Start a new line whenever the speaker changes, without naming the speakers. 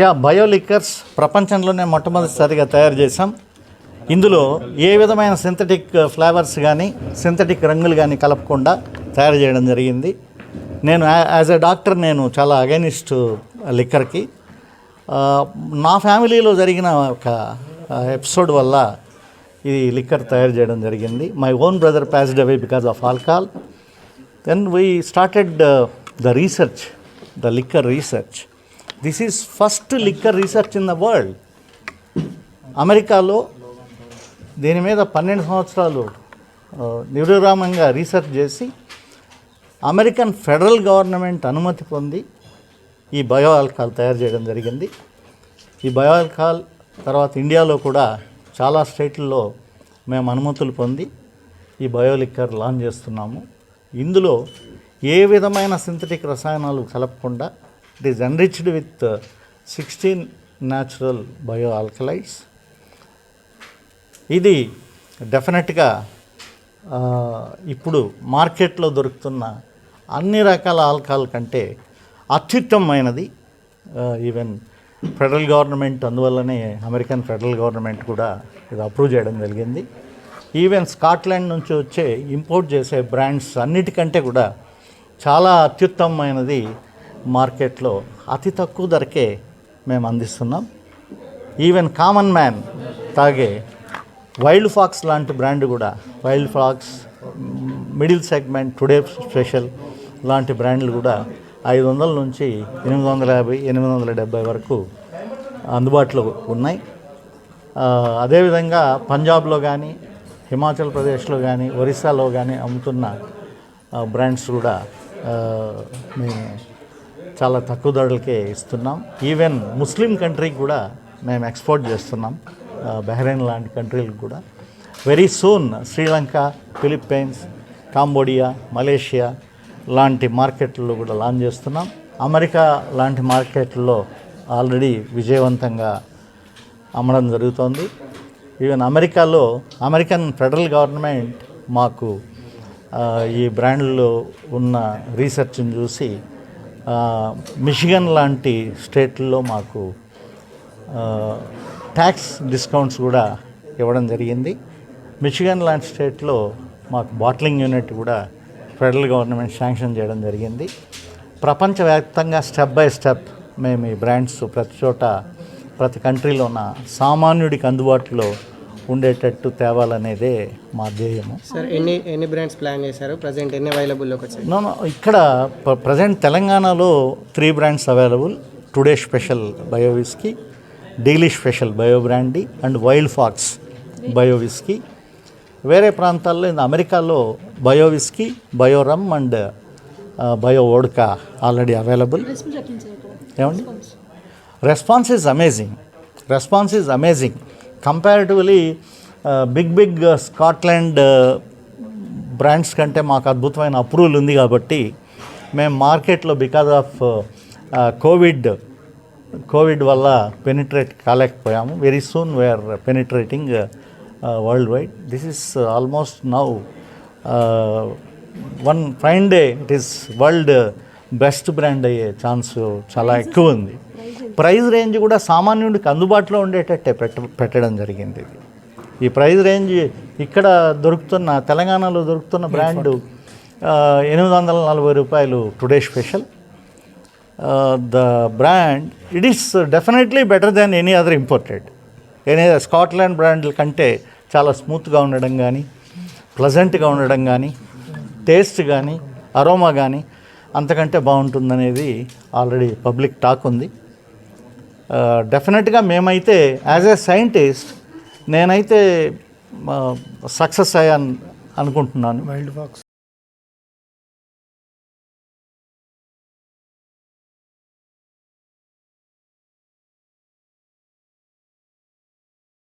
Yeah bio liquors ప్రపంచంలోనే మొట్టమొదటిసారిగా తయారు చేశాం. ఇందులో ఏ విధమైన సింథటిక్ ఫ్లేవర్స్ కానీ సింథటిక్ రంగులు కానీ కలపకుండా తయారు చేయడం జరిగింది. నేను యాజ్ ఎ డాక్టర్ నేను చాలా అగైనిస్ట్ లిక్కర్కి. నా ఫ్యామిలీలో జరిగిన ఒక ఎపిసోడ్ వల్ల ఇది లిక్కర్ తయారు చేయడం జరిగింది. My own brother passed away because of alcohol then we started the research the liquor research this is first liquor research in the world అమెరికాలో దీని మీద పన్నెండు సంవత్సరాలు uh, నిరురామంగా రీసెర్చ్ చేసి అమెరికన్ ఫెడరల్ గవర్నమెంట్ అనుమతి పొంది ఈ బయో ఆల్కహాల్ తయారు చేయడం జరిగింది. ఈ బయో ఆల్కహాల్ తర్వాత ఇండియాలో కూడా చాలా స్టేట్లలో మేము అనుమతులు పొంది ఈ బయోలిక్కర్ లాంచ్ చేస్తున్నాము. ఇందులో ఏ విధమైన సింథటిక్ రసాయనాలు కలపకుండా it is enriched with sixteen natural bio alkalites ఇది డెఫినెట్గా ఇప్పుడు మార్కెట్లో దొరుకుతున్న అన్ని రకాల ఆల్కహాల్ కంటే అత్యుత్తమమైనది ఈవెన్ ఫెడరల్ గవర్నమెంట్ అందువల్లనే అమెరికన్ ఫెడరల్ గవర్నమెంట్ కూడా ఇది అప్రూవ్ చేయడం జరిగింది. ఈవెన్ స్కాట్లాండ్ నుంచి వచ్చే ఇంపోర్ట్ చేసే బ్రాండ్స్ అన్నిటికంటే కూడా చాలా అత్యుత్తమమైనది మార్కెట్లో అతి తక్కువ ధరకే మేము అందిస్తున్నాం. ఈవెన్ కామన్ మ్యాన్ తాగే వైల్డ్ ఫాక్స్ లాంటి బ్రాండ్ కూడా wild fox middle segment today special లాంటి బ్రాండ్లు కూడా ఐదు వందల నుంచి ఎనిమిది వందల యాభై ఎనిమిది వందల డెబ్బై వరకు అందుబాటులో ఉన్నాయి. అదేవిధంగా పంజాబ్లో కానీ హిమాచల్ ప్రదేశ్లో కానీ ఒరిస్సాలో కానీ అమ్ముతున్న బ్రాండ్స్ కూడా మేము చాలా తక్కువ ధరలకే ఇస్తున్నాం. ఈవెన్ ముస్లిం కంట్రీకి కూడా మేము ఎక్స్పోర్ట్ చేస్తున్నాం. బహ్రెయిన్ లాంటి కంట్రీలకు కూడా. Very soon Sri Lanka Philippines Cambodia Malaysia లాంటి మార్కెట్లో కూడా లాంచ్ చేస్తున్నాం. అమెరికా లాంటి మార్కెట్లో ఆల్రెడీ విజయవంతంగా అమ్మడం జరుగుతోంది. ఈవెన్ అమెరికాలో అమెరికన్ ఫెడరల్ గవర్నమెంట్ మాకు ఈ బ్రాండ్లో ఉన్న రీసెర్చ్ని చూసి మిషిగన్ లాంటి స్టేట్లో మాకు ట్యాక్స్ డిస్కౌంట్స్ కూడా ఇవ్వడం జరిగింది. మిషిగన్ లాంటి స్టేట్లో మాకు బాట్లింగ్ యూనిట్ కూడా ఫెడరల్ గవర్నమెంట్ శాంక్షన్ చేయడం జరిగింది. ప్రపంచవ్యాప్తంగా స్టెప్ బై స్టెప్ మేము ఈ బ్రాండ్స్ ప్రతి చోట ప్రతి కంట్రీలో ఉన్న సామాన్యుడికి అందుబాటులో ఉండేటట్టు తేవాలనేదే మా ధ్యేయము.
సార్ ఎన్ని ఎన్ని బ్రాండ్స్ ప్లాన్ చేశారు? ప్రజెంట్ ఎన్ని అవైలబుల్లోకి వచ్చాయి?
నో ఇక్కడ ప్రజెంట్ తెలంగాణలో three brands available. Today special bio whisky daily special bio brandy and wild fox bio whisky వేరే ప్రాంతాల్లో అమెరికాలో bio whisky bio rum and bio vodka already available. ఏమండి? Response. Is amazing. Response is amazing. Comparatively big big Scotland brands కంటే మాకు అద్భుతమైన approval ఉంది కాబట్టి మేము మార్కెట్లో బికాజ్ ఆఫ్ కోవిడ్ కోవిడ్ వల్ల penetrate కాలేకపోయాము. Very soon we're penetrating world wide this is almost now one fine day it is world best brand అయ్యే chance చాలా ఎక్కువ ఉంది. ప్రైస్ రేంజ్ కూడా సామాన్యుడికి అందుబాటులో ఉండేటట్టే పెట్ట పెట్టడం జరిగింది ఇది. ఈ ప్రైస్ రేంజ్ ఇక్కడ దొరుకుతున్న తెలంగాణలో దొరుకుతున్న బ్రాండ్ ఎనిమిది వందల నలభై రూపాయలు today special the brand it is definitely better than any other imported any Scotland బ్రాండ్ల కంటే చాలా స్మూత్గా ఉండడం కానీ ప్లజెంట్గా ఉండడం కానీ టేస్ట్ కానీ అరోమా కానీ అంతకంటే బాగుంటుందనేది ఆల్రెడీ పబ్లిక్ టాక్ ఉంది. డెఫినెట్గా మేమైతే యాజ్ ఏ సైంటిస్ట్ నేనైతే సక్సెస్ అయ్యాను అనుకుంటున్నాను.
Wild fox.